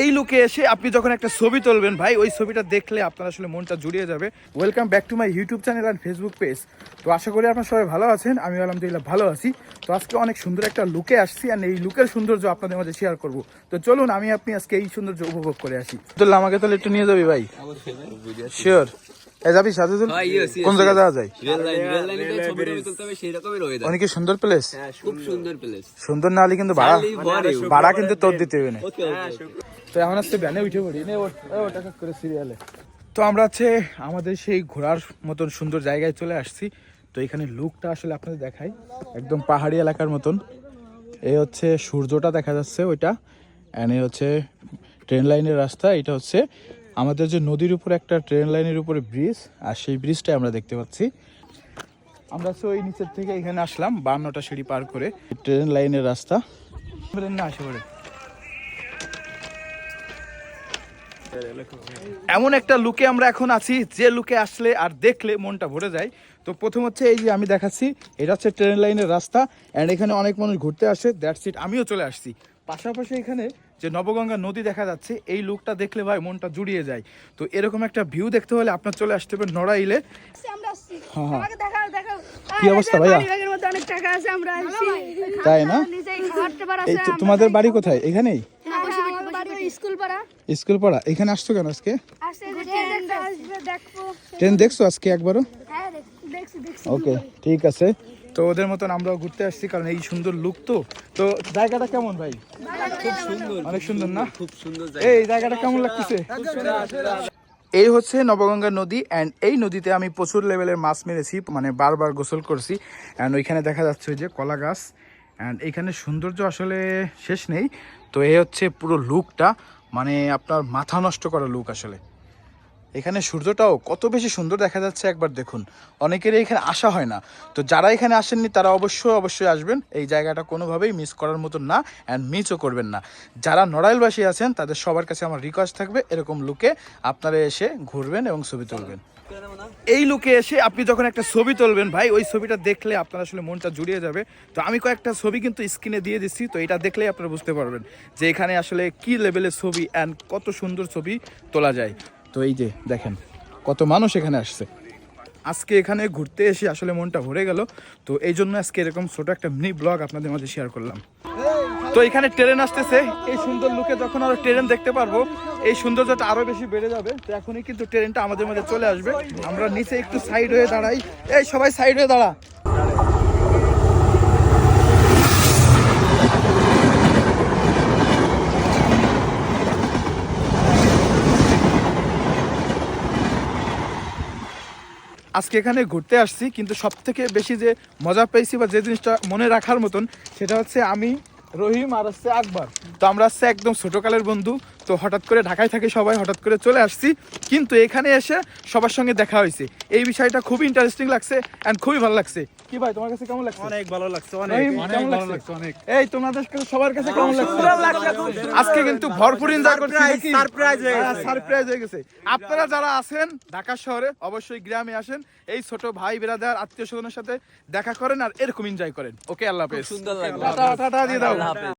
এই লুকে এসে আপনি যখন একটা ছবি তুলবেন ভাই ওই ছবিটা দেখলে আপনার আসলে মনটা জুড়িয়ে যাবে। Welcome back to my YouTube channel and Facebook page তো আশা করি আপনার সবাই ভালো আছেন আমি আলহামদুলিল্লাহ ভালো আছি। তো আজকে অনেক সুন্দর একটা লুকে আসছি অ্যান্ড এই লুকের সৌন্দর্য আপনাদের মাঝে শেয়ার করব। তো চলুন আমি আপনি আজকে এই সৌন্দর্য উপভোগ করে আসি। তো আমাকে তাহলে একটু নিয়ে যাবি ভাই? শিওর যাবি সাথে তুল? হ্যাঁ, yes, yes, কোন জায়গা যাওয়া যায়? অনেক সুন্দর প্লেস খুব সুন্দর প্লেস সুন্দর না হলে কিন্তু ভাড়া। ভাড়া কিন্তু তোর দিতে হবে না। তো এখন আসছে ব্যানে উঠে পড়ি। নে ওটা করে সিরিয়ালে তো আমরা হচ্ছে আমাদের সেই ঘোরার মতন সুন্দর জায়গায় চলে আসছি। তো এখানে লুকটা আসলে আপনাদের দেখাই। একদম পাহাড়ি এলাকার মতন। এই হচ্ছে সূর্যটা দেখা যাচ্ছে ওইটা। অ্যান্ড এই হচ্ছে ট্রেন লাইনের রাস্তা। এটা হচ্ছে আমাদের যে নদীর উপরে একটা ট্রেন লাইনের উপরে ব্রিজ আর সেই ব্রিজটাই আমরা দেখতে পাচ্ছি। আমরা তো ওই নিচের থেকে এখানে আসলাম, বান্নটা সিঁড়ি পার করে। ট্রেন লাইনের রাস্তা। না, আসে এমন একটা লুকে আমরা এখন আছি, যে লুকে আসলে আর দেখলে মনটা ভরে যায়। তো প্রথম হচ্ছে এই যে আমি দেখাচ্ছি, এটা হচ্ছে ট্রেন লাইনের রাস্তা অ্যান্ড এখানে অনেক মানুষ ঘুরতে আসে দ্যাটস ইট আমিও চলে আসছি। পাশাপাশি এখানে যে নবগঙ্গা নদী দেখা যাচ্ছে এই লুকটা দেখলে ভাই মনটা জুড়িয়ে যায়। তো এরকম একটা ভিউ দেখতে হলে আপনার চলে আসতে হবে নড়াইলে। হ্যাঁ, হ্যাঁ। কি অবস্থা ভাইয়া? তাই না? তোমাদের বাড়ি কোথায়? এখানেই? হ্যাঁ, হ্যাঁ, স্কুল পড়া। এখানে আসছো কেন আজকে? ট্রেন দেখছ আজকে একবারও? হ্যাঁ। ওকে ঠিক আছে। তো ওদের মতন আমরাও ঘুরতে আসছি কারণ এই সুন্দর লুক তো। তো জায়গাটা কেমন ভাই? খুব সুন্দর। অনেক সুন্দর না? খুব সুন্দর এই জায়গাটা কেমন লাগতেছে? এই হচ্ছে নবগঙ্গা নদী অ্যান্ড এই নদীতে আমি প্রচুর লেভেলের মাছ মেরেছি মানে বারবার গোসল করছি। অ্যান্ড ওইখানে দেখা যাচ্ছে ওই যে কলা গাছ। অ্যান্ড এইখানে সৌন্দর্য আসলে শেষ নেই। তো এ হচ্ছে পুরো লুকটা মানে আপনার মাথা নষ্ট করা লুক আসলে। এখানে সূর্যটাও কত বেশি সুন্দর দেখা যাচ্ছে একবার দেখুন। অনেকেরই এখানে আসা হয় না। তো যারা এখানে আসেননি, তারা অবশ্যই অবশ্যই আসবেন। এই জায়গাটা কোনোভাবেই মিস করার মতন না অ্যান্ড মিসও করবেন না। যারা নড়াইলবাসী আছেন, তাদের সবার কাছে আমার রিকোয়েস্ট থাকবে এরকম লুকে আপনারা এসে ঘুরবেন এবং ছবি তুলবেন। এই লুকে এসে আপনি যখন একটা ছবি তুলবেন, ভাই, ওই ছবিটা দেখলে আপনার আসলে মনটা জুড়িয়ে যাবে। তো আমি কয়েকটা ছবি কিন্তু স্ক্রিনে দিয়ে দিচ্ছি, তো এটা দেখলেই আপনারা বুঝতে পারবেন যে এখানে আসলে কি লেভেলের ছবি অ্যান্ড কত সুন্দর ছবি তোলা যায়। তো এই যে দেখেন, কত মানুষ এখানে আসছে। আজকে এখানে ঘুরতে এসে আসলে মনটা ভরে গেল। তো এই জন্য আজকে এরকম ছোট একটা মিনি ব্লগ আপনাদের মাঝে শেয়ার করলাম। তো এখানে ট্রেন আসতেছে। এই সুন্দর লুকে যখন আরও ট্রেন দেখতে পারব, এই সৌন্দর্যটা আরও বেশি বেড়ে যাবে। তো এখনই কিন্তু ট্রেনটা আমাদের মধ্যে চলে আসবে। আমরা নিচে একটু সাইড হয়ে দাঁড়াই। এই সবাই সাইড হয়ে দাঁড়া। আজকে এখানে ঘুরতে আসছি, কিন্তু সবথেকে বেশি যে মজা পেয়েছি বা যে জিনিসটা মনে রাখার মতন, সেটা হচ্ছে আমি রহিম আর হচ্ছে আকবর। তো আমরা হচ্ছে একদম ছোটকালের বন্ধু তো হঠাৎ করে ঢাকায় থাকি সবাই হঠাৎ করে চলে আসছি। কিন্তু এখানে এসে সবার সঙ্গে দেখা হয়েছে। এই বিষয়টা খুবই ইন্টারেস্টিং লাগছে অ্যান্ড খুবই ভালো লাগছে। কি ভাই তোমার কাছে কেমন লাগছে? অনেক ভালো লাগছে অনেক। কেমন লাগছে? অনেক। এই তোমাদের কাছে সবার কাছে কেমন লাগছে? আজকে কিন্তু ভরপুর এনজয় করছি সারপ্রাইজ হয়ে হ্যাঁ, গেছে। সারপ্রাইজ হয়ে গেছে। আপনারা যারা আছেন ঢাকা শহরে অবশ্যই গ্রামে আসেন। এই ছোট ভাই বিরাদার আত্মীয় স্বজনের সাথে দেখা করেন আর এরকম এনজয় করেন। ওকে আল্লাহ হাফেজ। সুন্দর লাগল টাটা টাটা দিয়ে দাও। আল্লাহ হাফেজ